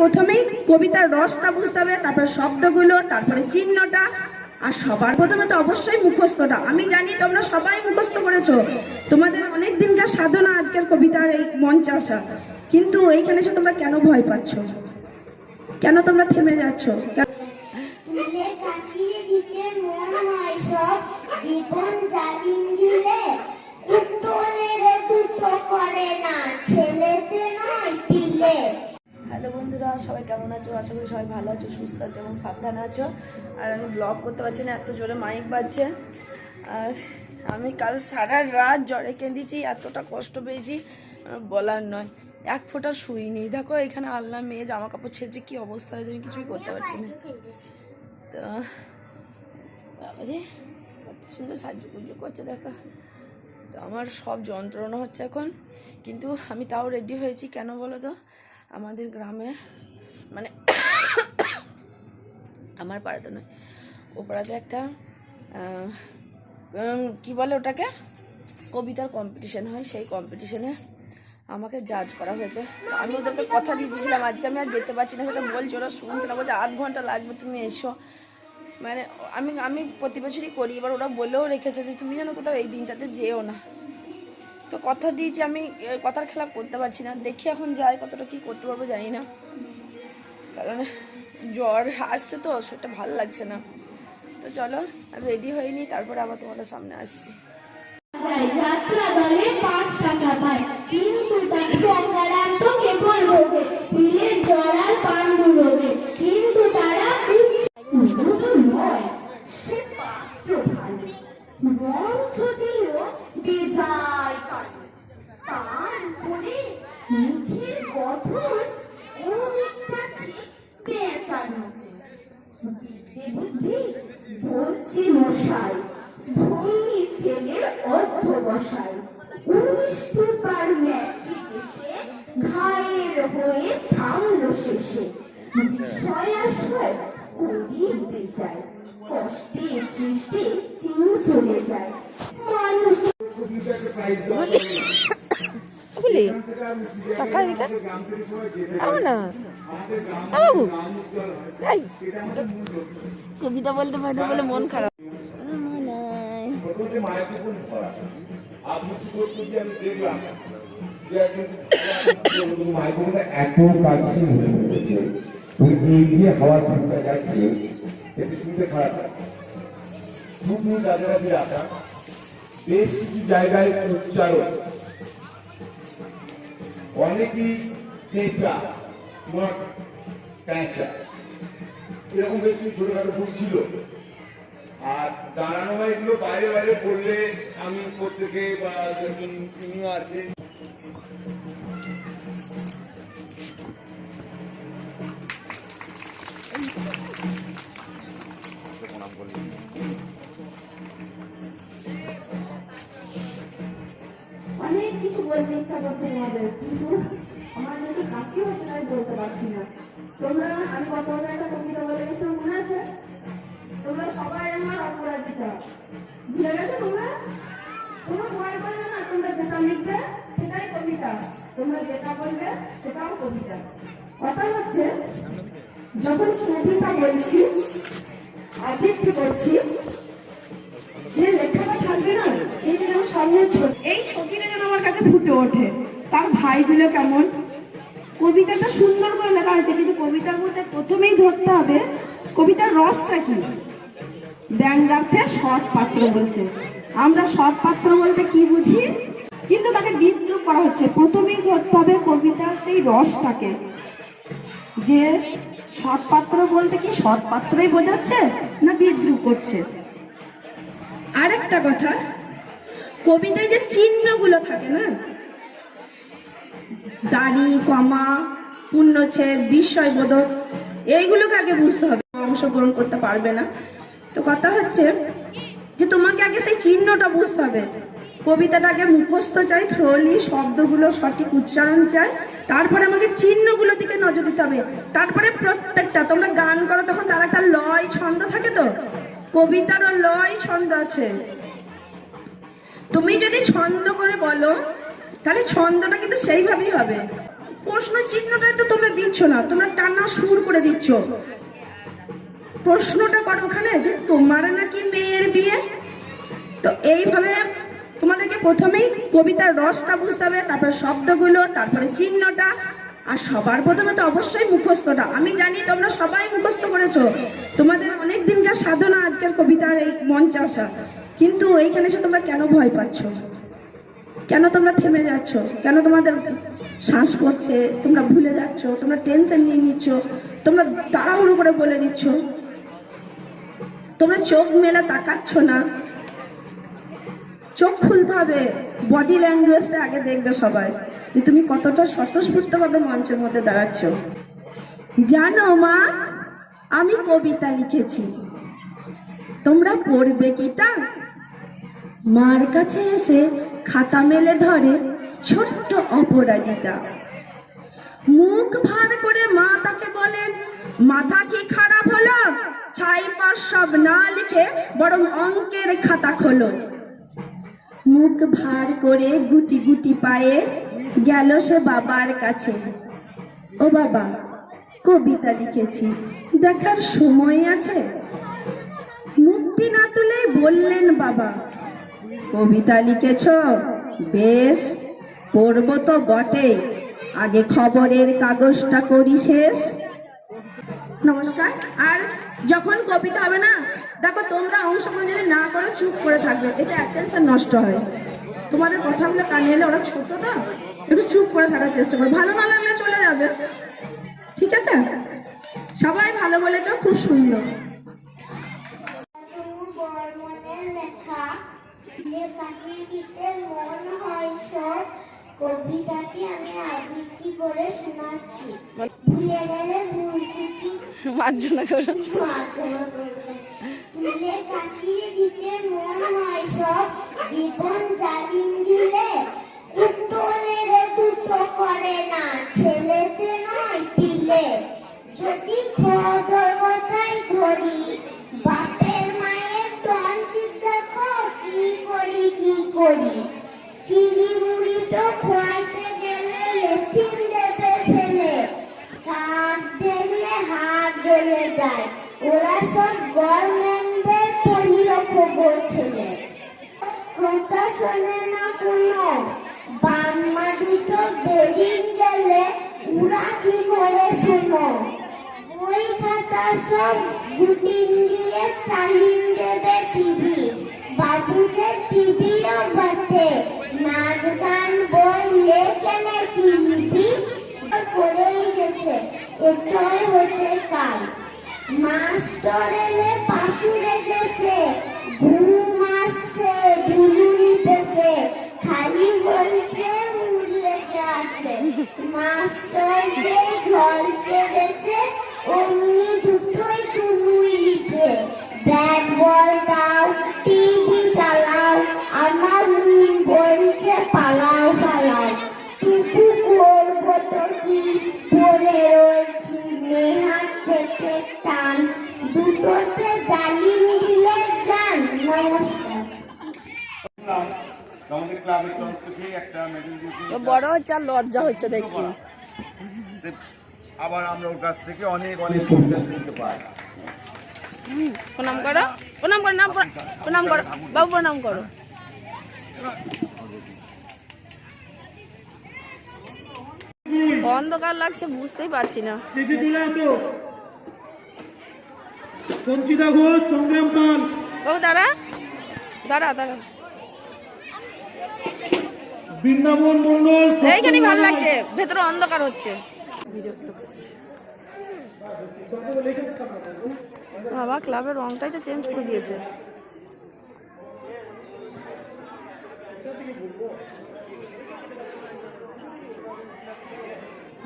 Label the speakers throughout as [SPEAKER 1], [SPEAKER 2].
[SPEAKER 1] প্রথমেই কবিতার রসটা বুঝতে হবে, তারপরে শব্দগুলো, তারপরে চিহ্নটা। আর সবার প্রথমে তো অবশ্যই মুখস্থটা। আমি জানি তোমরা সবাই মুখস্থ করেছ। তোমাদের অনেক দিনকার সাধনা আজকের কবিতার এই মঞ্চে আসা। কিন্তু এইখানে এসে তোমরা কেন ভয় পাচ্ছ? কেন তোমরা থেমে যাচ্ছ?
[SPEAKER 2] বন্ধুরা, সবাই কেমন আছো? আশা করি সবাই ভালো আছো, সুস্থ আছো এবং সাবধানে আছো। আর আমি ব্লগ করতে পারছি না, এত জোরে মাইক বাজছে। আর আমি কাল সারা রাত জ্বরে কেঁদেছি, এতটা কষ্ট পেয়েছি বলার নয়। এক ফোঁটা শুইনি দেখো, এখানে আল্লাহ মেয়ে জামা কাপড় ছেড়েছে, কি অবস্থা হয়েছে আমি কিছুই করতে পারছি না। তো, বাবারে, কত সুন্দর করছে, দেখো। তো আমার সব যন্ত্রণা হচ্ছে এখন। কিন্তু আমি তাও রেডি হয়েছি, কেন বলো তো? আমাদের গ্রামে মানে আমার পাড়াতে নয়, ও পাড়াতে একটা কি বলে ওটাকে? কবিতার কম্পিটিশন হয়, সেই কম্পিটিশনে আমাকে জাজ করা হয়েছে। আমি ওদেরকে কথা দিয়ে দিয়েছিলাম, আজকে আমি আর যেতে পারছি না, সেটা বলছি, ওরা শুনছে না, বলছে, আধ ঘণ্টা লাগবে, তুমি এসো। মানে আমি আমি প্রতি বছরই করি, এবার ওরা বলেও রেখেছে যে, তুমি যেন কোথাও এই দিনটাতে যেও না। তো কথা দিয়েছি আমি কথার খেলা করতে পারছি না। দেখি এখন যাই কতটা কি করতে পারব, জানি না। কারণ জ্বর আসছে তো, সেটা ভালো লাগছে না। তো চলো, আমি রেডি হইনি তারপরে আবার তোমাদের সামনে আসছি।
[SPEAKER 3] যাত্রা দলে পাঁচ টাকা পায়। কেবল পাণ্ডু রোগে কিন্তু তারা শুধু নয় সে পাত্র ভালো মঞ্চ দিল বেজায় কালো তার উপরে মুখের গঠন অনেকটা পেঁচানো বুদ্ধি বুদ্ধি বলছি মশাই
[SPEAKER 2] বলি টাকা আও না। বাবু। কবিতা বলতে পারি বলে মন খারাপ।
[SPEAKER 4] বেশ কিছু জায়গায় উচ্চারণ অনেকই পেঁচা নট প্যাঁচা এরকম বেশ কিছু ছোটখাটো ভুল ছিল। আর দাঁড়ানো এগুলো বাইরে বাইরে পড়লে আমি প্রত্যেকে বা একজন আছে
[SPEAKER 3] কিছু বলতে ইচ্ছা করছে আমাদের কিন্তু আমার যদি হাসি হচ্ছে আমি বলতে পারছি না তোমরা আমি কত একটা কবিতা বলে গেছিলাম মনে আছে তোমরা সবাই আমার অপরাজিতা ভুলে গেছো তোমরা তোমরা ভয় করবে না তোমরা যেটা লিখবে সেটাই কবিতা তোমরা যেটা বলবে সেটাও কবিতা কথা হচ্ছে যখন কবিতা বলছি আবৃত্তি করছি যে লেখাটা থাকবে না সামনে
[SPEAKER 1] এই ছবিটা যেন আমার কাছে ফুটে ওঠে। তার ভাইগুলো কেমন? কবিতাটা সুন্দর করে লেখা হয়েছে, কিন্তু কবিতার মধ্যে প্রথমেই ধরতে হবে, কবিতার রসটা কি? ব্যঙ্গার্থে সৎ পাত্র বলছে। আমরা সৎ পাত্র বলতে কি বুঝি? কিন্তু তাকে বিদ্রুপ করা হচ্ছে। প্রথমেই ধরতে হবে কবিতার সেই রসটাকে। যে সৎ পাত্র বলতে কি সৎ পাত্রই বোঝাচ্ছে না বিদ্রুপ করছে? আরেকটা কথা কবিতায় যে চিহ্নগুলো থাকে না? দাড়ি কমা পূর্ণচ্ছেদ বিস্ময়বোধক, এইগুলোকে আগে বুঝতে হবে। অংশগ্রহণ করতে পারবে না। তো কথা হচ্ছে যে তোমাকে আগে সেই চিহ্নটা বুঝতে হবে। কবিতাটাকে মুখস্থ চাই, থ্রোলি, শব্দগুলো সঠিক উচ্চারণ চাই। তারপরে আমাকে চিহ্নগুলো দিকে নজর দিতে হবে। তারপরে প্রত্যেকটা, তোমরা গান করো, তখন তার একটা লয় ছন্দ থাকে তো? কবিতারও লয় ছন্দ আছে। তুমি যদি ছন্দ করে বলো, তাহলে ছন্দটা কিন্তু সেইভাবেই হবে। প্রশ্ন চিহ্নটাই তো তোমরা দিচ্ছ না, তোমরা টানা সুর করে দিচ্ছ। প্রশ্নটা করো ওখানে যে তোমার নাকি মেয়ের বিয়ে? তো এইভাবে তোমাদেরকে প্রথমেই কবিতার রসটা বুঝতে হবে, তারপরে শব্দগুলো, তারপরে চিহ্নটা, আর সবার প্রথমে তো অবশ্যই মুখস্থটা। আমি জানি তোমরা সবাই মুখস্থ করেছ। তোমাদের অনেক দিনকার সাধনা আজকের কবিতার এই মঞ্চে আসা কিন্তু এইখানে এসে তোমরা কেন ভয় পাচ্ছ? কেন তোমরা থেমে যাচ্ছ? কেন তোমাদের শ্বাস পড়ছে? তোমরা ভুলে যাচ্ছ? তোমরা টেনশন নিয়ে নিচ্ছ? তোমরা তাড়াহুড়ো করে বলে দিচ্ছ? তোমরা চোখ মেলে তাকাচ্ছ না? চোখ খুলতে হবে। বডি ল্যাঙ্গুয়েজটা আগে দেখবে সবাই যে তুমি কতটা স্বতঃস্ফূর্তভাবে মঞ্চের মধ্যে দাঁড়াচ্ছ। জানো মা, আমি কবিতা লিখেছি। তোমরা পড়বে কি তা? মার কাছে এসে খাতা মেলে ধরে ছোট্ট অপরাজিতা। মুখ ভার করে মা তাকে বলেন, মাথা কি খারাপ হলো? ছাই পাশ সব না লিখে বরং অঙ্কের খাতা খোলো। মুখ ভার করে গুটি গুটি পায়ে গেল সে বাবার কাছে। ও বাবা, কবিতা লিখেছি, দেখার সময় আছে? মুক্তি না তুলেই বললেন বাবা কবিতা লিখেছ? বেশ, পড়ব তো বটে। আগে খবরের কাগজটা করি শেষ। নমস্কার। আর যখন কবিতা হবে না, দেখো তোমরা অংশগ্রহণ যদি না করো চুপ করে থাকবে। এটা অ্যাটেনশন নষ্ট হয়। তোমাদের কথাগুলো কানে এলে ওরা ছোট তো, একটু চুপ করে থাকার চেষ্টা করো। ভালো না লাগলে চলে যাবে। ঠিক আছে? সবাই ভালো বলেছ, খুব সুন্দর।
[SPEAKER 3] দিতে মন হয় সব কবিতাটি আমি আবৃত্তি করে শোনাচ্ছি। ভুলে গেলে ভুল ত্রুটি।
[SPEAKER 5] মার্জনা করো।
[SPEAKER 3] তুলে কাটিয়ে দিতে মন হয় সব জীবন জালিম দিলে উত্তরের দুটো করে না ছেলেতে নয় পিলে। যদি খদর কথাই ধরি বাপের করি। চিড়ি মুড়ি তো খোয়াইতে গেলে লেথিন দেবে ফেলে। কাক দেখলে হাত জ্বলে যায়। ওরা সব গভর্নমেন্টের পরিরক্ষক ছেলে কথা শোনে না কোনো? বাম্মা দুটো বেরিয়ে গেলে ওরা কি করে শোনো? বই খাতা সব গুটিন দিয়ে চালিয়ে Pastor Lepa. হচ্ছে
[SPEAKER 5] আর লজ্জা হচ্ছে দেখছি।
[SPEAKER 2] আবার আমরা ওর কাছ থেকে অনেক অনেক কবিতা শুনতে পাই
[SPEAKER 5] প্রণাম করো। প্রণাম করো নাম প্রণাম করো। বাবু প্রণাম করো। অন্ধকার লাগছে বুঝতেই পারছি না।
[SPEAKER 6] স্টেজে সঞ্চিতা ঘোষ সংগ্রাম পাল।
[SPEAKER 5] বাবু দাঁড়া। দাঁড়া দাঁড়া।
[SPEAKER 6] বৃন্দাবন মন্ডল
[SPEAKER 5] এইখানে ভালো লাগছে ভেতরে অন্ধকার হচ্ছে। বিরক্ত করছে বাবা ক্লাবের রংটাই তো চেঞ্জ করে দিয়েছে।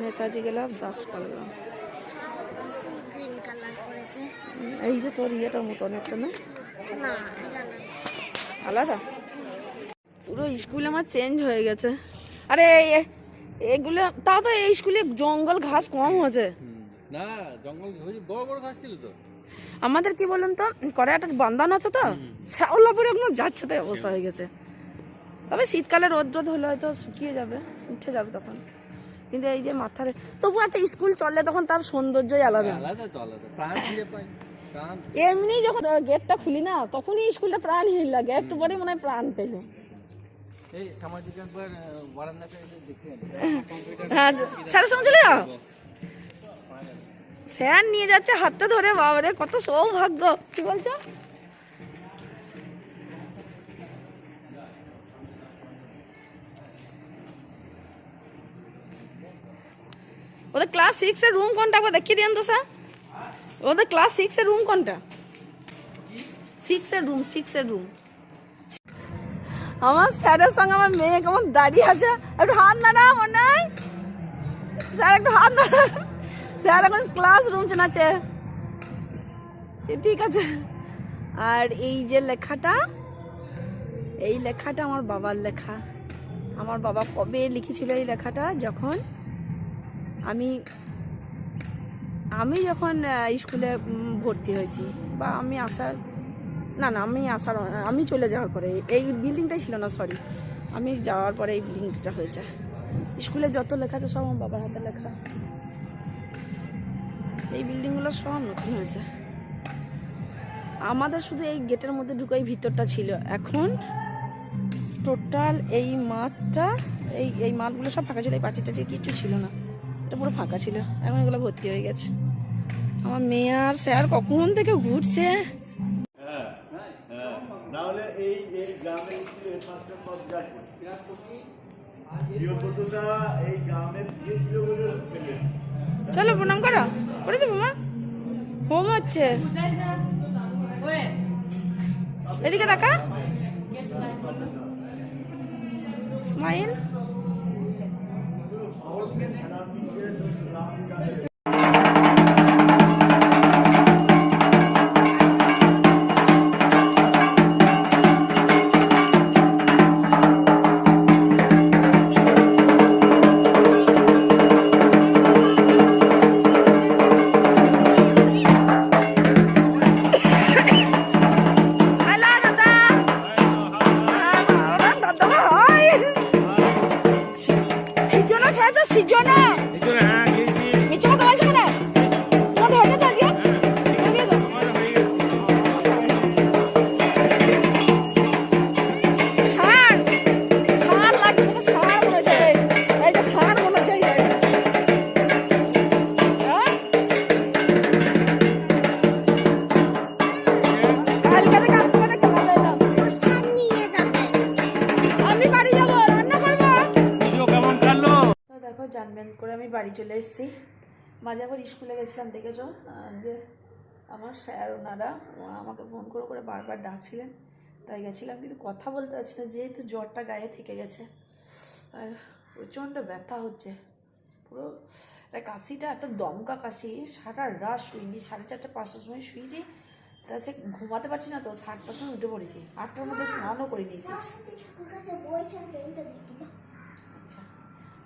[SPEAKER 5] নেতাজি গেলাম দাস করলাম।
[SPEAKER 3] গ্রিন কালার করেছে
[SPEAKER 5] এই যে তোর ইয়েটার মতন একটা না?
[SPEAKER 3] না না।
[SPEAKER 5] আলাদা? পুরো স্কুল আমার চেঞ্জ হয়ে গেছে। আরে এগুলো তাও তো এই স্কুলে জঙ্গল ঘাস কম হয়েছে।
[SPEAKER 7] না জঙ্গল বড় বড় ঘাস ছিল তো।
[SPEAKER 5] আমাদের কি বলুন তো করে একটা বান্ধান আছে তো? শ্যাওলাপুরে একদম যাচ্ছে তাই অবস্থা হয়ে গেছে। তবে শীতকালে রোদ রোদ হলে হয়তো শুকিয়ে যাবে উঠে যাবে তখন।
[SPEAKER 1] কিন্তু এই যে মাথার তবু একটা স্কুল চললে তখন তার সৌন্দর্যই আলাদা।
[SPEAKER 7] তো প্রাণ
[SPEAKER 1] এমনি যখন গেটটা খুলি না তখনই স্কুলটা প্রাণহীন লাগে। একটু পরে মনে হয় প্রাণ পেল। স্যারের সঙ্গে স্যার নিয়ে যাচ্ছে হাতটা ধরে, বাবারে, কত সৌভাগ্য। কি বলছো? ওদের ক্লাস সিক্স এর রুম কোনটা গো দেখিয়ে দিন তো, স্যার। ওদের ক্লাস সিক্স এর রুম কোনটা? সিক্স এর রুম সিক্স এর রুম আমার স্যারের সঙ্গে আমার মেয়ে কেমন দাঁড়িয়ে আছে? একটু হাত নাড়া মনে স্যার, একটু হাত নাড়া স্যার, এখন ক্লাস রুম চেনাচ্ছে ঠিক আছে। আর এই যে লেখাটা, এই লেখাটা আমার বাবার লেখা। আমার বাবা কবে লিখেছিল এই লেখাটা? যখন আমি আমি যখন স্কুলে ভর্তি হয়েছি বা আমি আসার না না, আমি আসার আমি চলে যাওয়ার পরে, এই বিল্ডিংটাই ছিল না সরি আমি যাওয়ার পরে এই বিল্ডিংটা হয়েছে। স্কুলে যত লেখা আছে, সব আমার বাবার হাতে লেখা। এই বিল্ডিংগুলো সব নতুন হয়েছে। আমাদের শুধু এই গেটের মধ্যে ঢুকাই ভিতরটা ছিল। এখন টোটাল এই মাঠটা, এই এই মাঠগুলো সব ফাঁকা ছিল, এই পাঁচির টাচির কিছু ছিল না। এটা পুরো ফাঁকা ছিল। এখন এগুলো ভর্তি হয়ে গেছে। আমার মেয়ে আর স্যার কখন থেকে ঘুরছে? চলো প্রণাম করা। করে দেবো মা। হোম হচ্ছে। এদিকে দেখা। স্মাইল। মাঝে আবার স্কুলে গেছিলাম, দেখেছ? যে আমার স্যার, ওনারা আমাকে ফোন করে করে বারবার ডাকছিলেন। তাই গেছিলাম, কিন্তু কথা বলতে পারছি না, যেহেতু জ্বরটা গায়ে থেকে গেছে। আর প্রচণ্ড ব্যথা হচ্ছে। পুরো কাশিটা, একটা দমকা কাশি, সারা রাত শুইনি, সাড়ে চারটে, পাঁচটার সময় শুয়েছি তা সে ঘুমাতে পারছি না তো, সাতটার সময় উঠে পড়েছি। আটটার মধ্যে স্নানও করে নিয়েছি।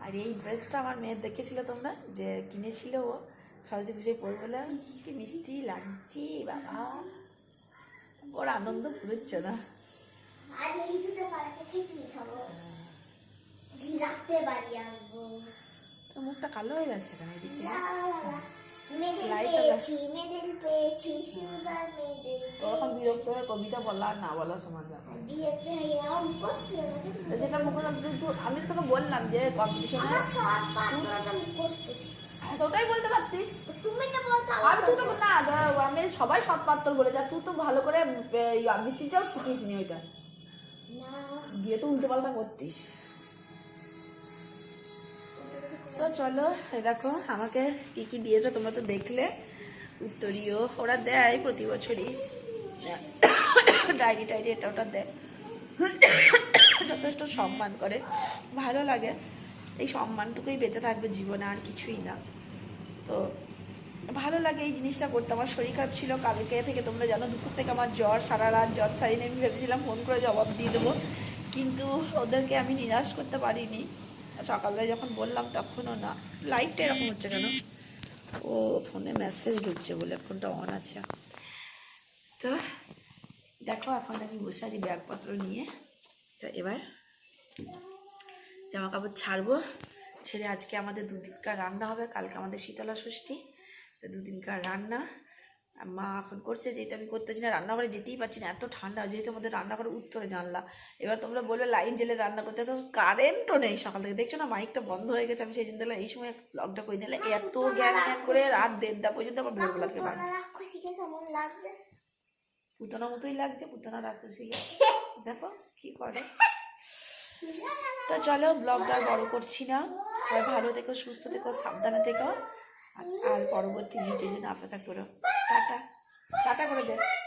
[SPEAKER 1] আর এই ড্রেসটা আমার মেয়ের দেখেছিল তোমরা? যে কিনেছিল ও সরস্বতী পুজোয় পরে বলে। কি মিষ্টি লাগছি বাবা। ওর আনন্দ ফুরোচ্ছে না।
[SPEAKER 3] আর এই দুটো পাড়াতে খিচুড়ি খাব। রাত্রে বাড়ি আসব।
[SPEAKER 1] তো মুখটা কালো হয়ে যাচ্ছে কেন এদিকে? ওরকম বিরক্ত হয়ে কবিতা বলা আর না বলা সমান
[SPEAKER 3] মুখস্থ কিন্তু
[SPEAKER 1] আমি তোকে বললাম যে কম্পিটিশনে ওটাই বলতে পারতিস।
[SPEAKER 3] তো তুমি তো বলছো
[SPEAKER 1] আর তুই তো না আমি সবাই সৎপাত্র বলেছে আর তুই তো ভালো করে আবৃত্তিটাও শিখিস নি। ওইটা গিয়ে তো উল্টো পাল্টা করতিস। তো চলো দেখো, আমাকে কি কি দিয়েছ তোমরা তো দেখলে। উত্তরীয় ওরা দেয় প্রতি বছরই। ডায়েরি টায়েরি, এটা ওটা দেয়। যথেষ্ট সম্মান করে। ভালো লাগে। এই সম্মানটুকুই বেঁচে থাকবে জীবনে, আর কিছুই না। তো ভালো লাগে এই জিনিসটা করতে। আমার শরীর খারাপ ছিল কালকে থেকে, তোমরা জানো, দুপুর থেকে আমার জ্বর, সারা রাত জ্বর ছাড়িনি আমি ভেবেছিলাম ফোন করে জবাব দিয়ে দেবো। কিন্তু ওদেরকে আমি নিরাশ করতে পারিনি। সকালবেলা যখন বললাম তখনও না লাইটটা এরকম হচ্ছে কেন? ও ফোনে মেসেজ ঢুকছে বলে ফোনটা অন আছে। তো দেখো এখন আমি বসে আছি ব্যাগপত্র নিয়ে। তো এবার জামা কাপড় ছাড়বো। ছেড়ে আজকে আমাদের দুদিনকার রান্না হবে, কালকে আমাদের শীতলা ষষ্ঠী। তো দুদিনকার রান্না। মা এখন করছে যেহেতু আমি করতে না, রান্নাঘরে যেতেই পারছি না, এত ঠান্ডা। যেহেতু আমাদের রান্নাঘরে উত্তরে জানলা, এবার তোমরা বলবে লাইন জেলে রান্না করতে তো কারেন্টও নেই সকাল থেকে। দেখছ না মাইকটা বন্ধ হয়ে গেছে, আমি সেই জন্য এই সময় ব্লগটা করে নিলে এত জ্ঞান করে রাত দেড়টা পর্যন্ত আবার ভোরবেলা থেকে
[SPEAKER 3] লাগছে
[SPEAKER 1] পুতনা মতোই লাগছে, পুতনা রাক্ষসী। দেখো কি করে। তো চলো ব্লগটা বড় করছি না। ভালো থেকো, সুস্থ থেকো, সাবধানে থেকো। আর পরবর্তী ভিডিও জন্য অপেক্ষা করো টাটা করে দে।